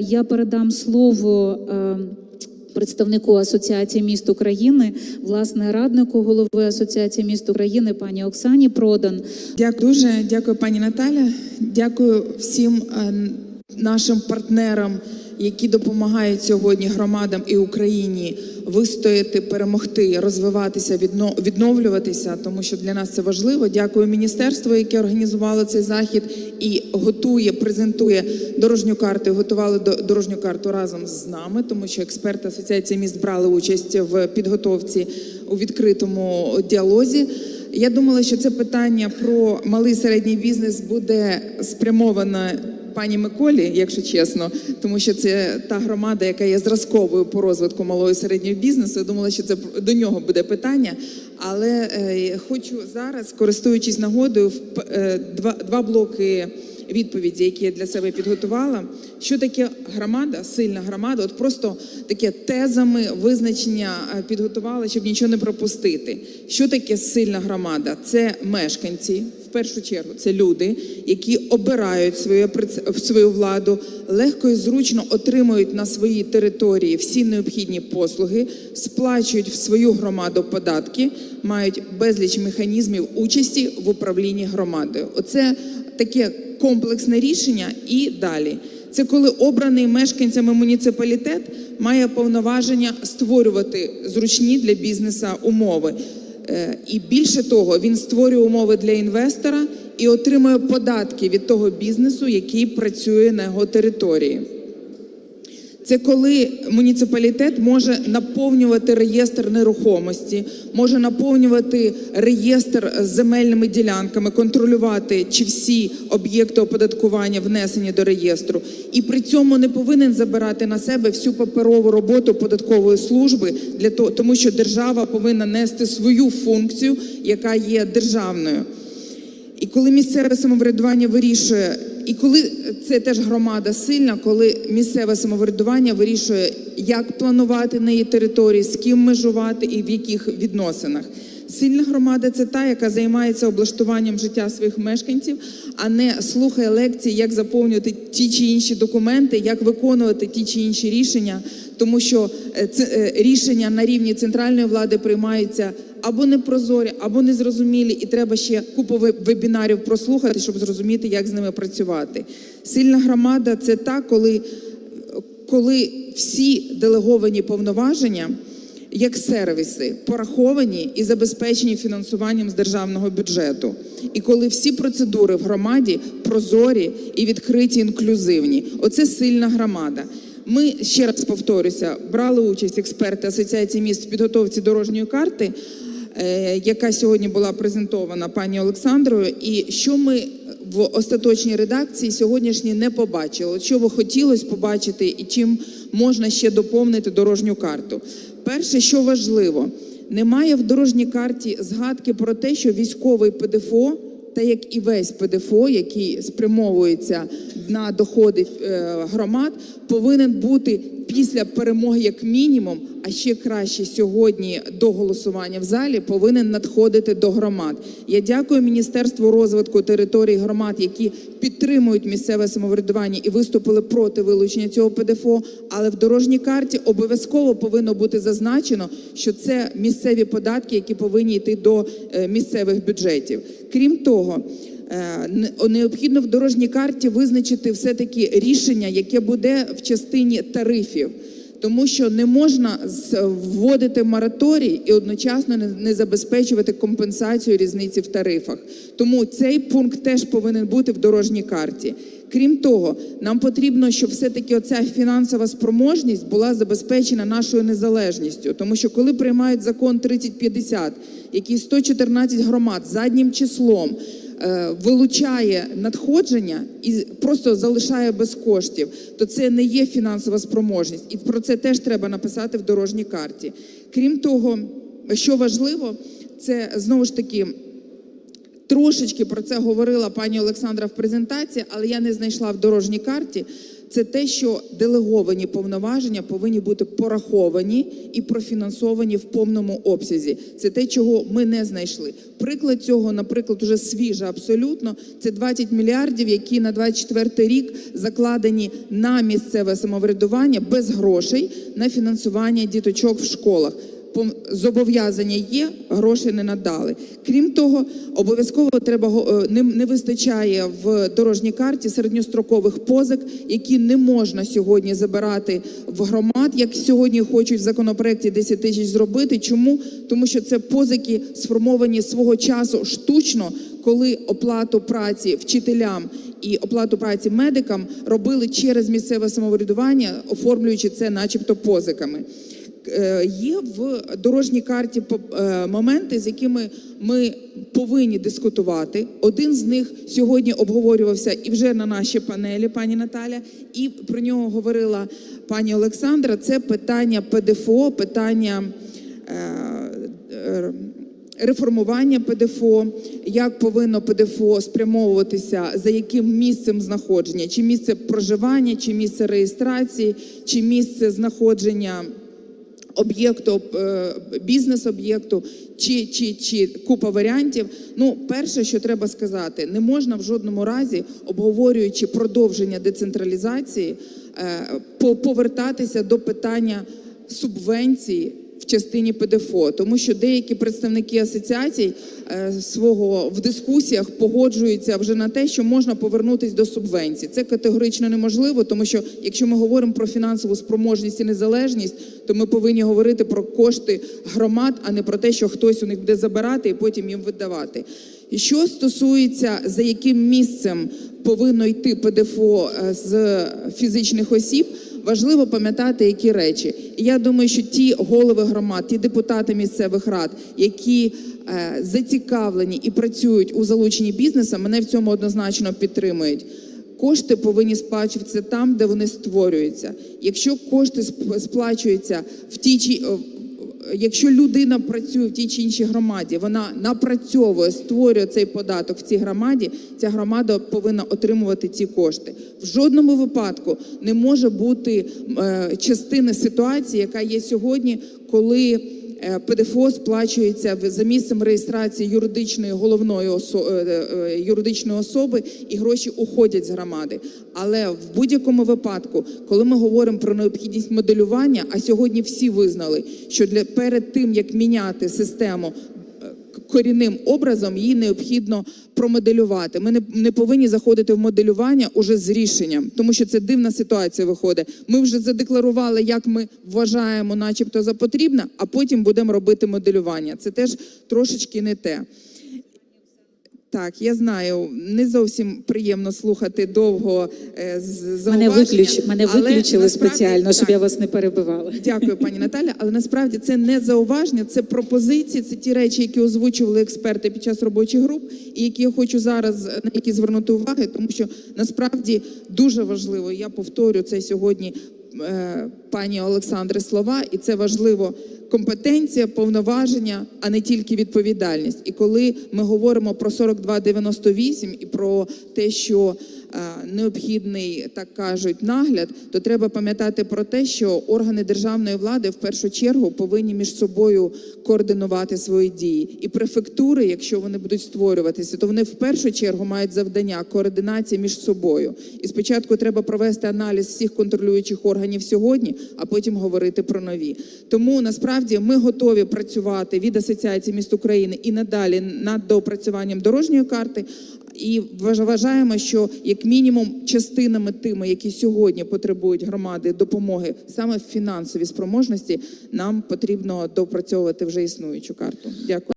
Я передам слово е, представнику Асоціації міст України, власне, раднику голови Асоціації міст України пані Оксані Продан. Дякую дуже, дякую, пані Наталя. Дякую всім е, нашим партнерам, які допомагають сьогодні громадам і Україні вистояти, перемогти, розвиватися, відновлюватися, тому що для нас це важливо. Дякую міністерству, яке організувало цей захід і готує, презентує дорожню карту. Готували до- дорожню карту разом з нами, тому що експерти асоціації міст брали участь в підготовці у відкритому діалозі. Я думала, що це питання про малий середній бізнес буде спрямовано пані Миколі, якщо чесно, тому що це та громада, яка є зразковою по розвитку малого і середнього бізнесу. Я думала, що це до нього буде питання. Але е, хочу зараз, користуючись нагодою, е, два, два блоки відповіді, які я для себе підготувала. Що таке громада, сильна громада? От просто таке тезами визначення е, підготувала, щоб нічого не пропустити. Що таке сильна громада? Це мешканці, в першу чергу, це люди, які обирають свою, свою владу, легко і зручно отримують на своїй території всі необхідні послуги, сплачують в свою громаду податки, мають безліч механізмів участі в управлінні громадою. Оце таке комплексне рішення і далі. Це коли обраний мешканцями муніципалітет має повноваження створювати зручні для бізнесу умови. Е, І більше того, він створює умови для інвестора і отримує податки від того бізнесу, який працює на його території. Це коли муніципалітет може наповнювати реєстр нерухомості, може наповнювати реєстр з земельними ділянками, контролювати, чи всі об'єкти оподаткування внесені до реєстру, і при цьому не повинен забирати на себе всю паперову роботу податкової служби для того, тому що держава повинна нести свою функцію, яка є державною. І коли місцеве самоврядування вирішує, і коли це теж громада сильна, коли місцеве самоврядування вирішує, як планувати на її території, з ким межувати і в яких відносинах. Сильна громада це та, яка займається облаштуванням життя своїх мешканців, а не слухає лекції, як заповнювати ті чи інші документи, як виконувати ті чи інші рішення, тому що е, е, рішення на рівні центральної влади приймаються або непрозорі, або незрозумілі, і треба ще купу вебінарів прослухати, щоб зрозуміти, як з ними працювати. Сильна громада це та, коли, коли всі делеговані повноваження. Як сервіси пораховані і забезпечені фінансуванням з державного бюджету, і коли всі процедури в громаді прозорі і відкриті, інклюзивні, оце сильна громада. Ми ще раз повторюся, брали участь експерти Асоціації міст в підготовці дорожньої карти, е, яка сьогодні була презентована пані Олександрою. І що ми в остаточній редакції сьогоднішній не побачили? Що би хотілося побачити, і чим можна ще доповнити дорожню карту? Перше, що важливо, немає в дорожній карті згадки про те, що військовий ПДФО, та як і весь ПДФО, який спрямовується на доходи е, громад, повинен бути після перемоги як мінімум, а ще краще сьогодні до голосування в залі повинен надходити до громад. Я дякую Міністерству розвитку територій громад, які підтримують місцеве самоврядування і виступили проти вилучення цього ПДФО. Але в дорожній карті обов'язково повинно бути зазначено, що це місцеві податки, які повинні йти до е, місцевих бюджетів. Крім того. Е, не- Необхідно в дорожній карті визначити все-таки рішення, яке буде в частині тарифів, тому що не можна вводити мораторій і одночасно не, забезпечувати компенсацію різниці в тарифах. Тому цей пункт теж повинен бути в дорожній карті. Крім того, нам потрібно, щоб все-таки оця фінансова спроможність була забезпечена нашою незалежністю, тому що коли приймають закон 3050, який 114 громад заднім числом вилучає надходження і просто залишає без коштів, то це не є фінансова спроможність. І про це теж треба написати в дорожній карті. Крім того, що важливо, це знову ж таки. Трошечки про це говорила пані Олександра в презентації, але я не знайшла в дорожній карті. Це те, що делеговані повноваження повинні бути пораховані і профінансовані в повному обсязі. Це те, чого ми не знайшли. Приклад цього, наприклад, уже свіжа абсолютно. Це 20 мільярдів, які на 24 рік закладені на місцеве самоврядування без грошей на фінансування діточок в школах. Зобов'язання є, грошей не надали. Крім того, обов'язково треба е, не вистачає в дорожній карті середньострокових позик, які не можна сьогодні забирати в громад, як сьогодні хочуть в законопроекті 10 тисяч зробити. Чому? Тому що це позики сформовані свого часу штучно, коли оплату праці вчителям і оплату праці медикам робили через місцеве самоврядування, оформлюючи це, начебто, позиками. Е, Є в дорожній карті е, моменти, з якими ми повинні дискутувати. Один з них сьогодні обговорювався і вже на нашій панелі, пані Наталя, і про нього говорила пані Олександра. Це питання ПДФО, питання. е, Реформування ПДФО, як повинно ПДФО спрямовуватися, за яким місцем знаходження, чи місце проживання, чи місце реєстрації, чи місце знаходження об'єкту, е, бізнес-об'єкту, чи, чи, чи купа варіантів. Ну, перше, що треба сказати, не можна в жодному разі, обговорюючи продовження децентралізації, е, по- повертатися до питання субвенції частині ПДФО, тому що деякі представники асоціацій е, свого в дискусіях погоджуються вже на те, що можна повернутися до субвенцій. Це категорично неможливо, тому що якщо ми говоримо про фінансову спроможність і незалежність, то ми повинні говорити про кошти громад, а не про те, що хтось у них буде забирати і потім їм видавати. І що стосується за яким місцем повинно йти ПДФО е, з фізичних осіб. Важливо пам'ятати, які речі. І я думаю, що ті голови громад, ті депутати місцевих рад, які е, зацікавлені і працюють у залученні бізнесу, мене в цьому однозначно підтримують. Кошти повинні сплачуватися там, де вони створюються. Якщо кошти сп- сплачуються в тій чи якщо людина працює в тій чи іншій громаді, вона напрацьовує, створює цей податок в цій громаді, ця громада повинна отримувати ці кошти. В жодному випадку не може бути е, частини ситуації, яка є сьогодні, коли ПДФО сплачується за місцем реєстрації юридичної головної осо- е, е, юридичної особи і гроші уходять з громади. Але в будь-якому випадку, коли ми говоримо про необхідність моделювання, а сьогодні всі визнали, що для перед тим як міняти систему е, корінним образом, її необхідно промоделювати. Ми не, не повинні заходити в моделювання уже з рішенням, тому що це дивна ситуація виходить. Ми вже задекларували, як ми вважаємо, начебто за потрібне, а потім будемо робити моделювання. Це теж трошечки не те. Так, я знаю, не зовсім приємно слухати довго е, з Мене, виключ... Мене виключили спеціально, щоб я вас не перебивала. Дякую, пані Наталя. Але насправді це не зауваження, це пропозиції, це ті речі, які озвучували експерти під час робочих груп, і які я хочу зараз на які звернути увагу, тому що насправді дуже важливо. Я повторю це сьогодні. е, Пані Олександри слова, і це важливо компетенція, повноваження, а не тільки відповідальність. І коли ми говоримо про 4298 і про те, що е, необхідний, так кажуть, нагляд, то треба пам'ятати про те, що органи державної влади в першу чергу повинні між собою координувати свої дії. І префектури, якщо вони будуть створюватися, то вони в першу чергу мають завдання координації між собою. І спочатку треба провести аналіз всіх контролюючих органів сьогодні, а потім говорити про нові. Тому насправді ми готові працювати від асоціації міст України і надалі над доопрацюванням дорожньої карти. І вважаємо, що як мінімум частинами тими, які сьогодні потребують громади допомоги саме в фінансовій спроможності, нам потрібно допрацьовувати вже існуючу карту. Дякую.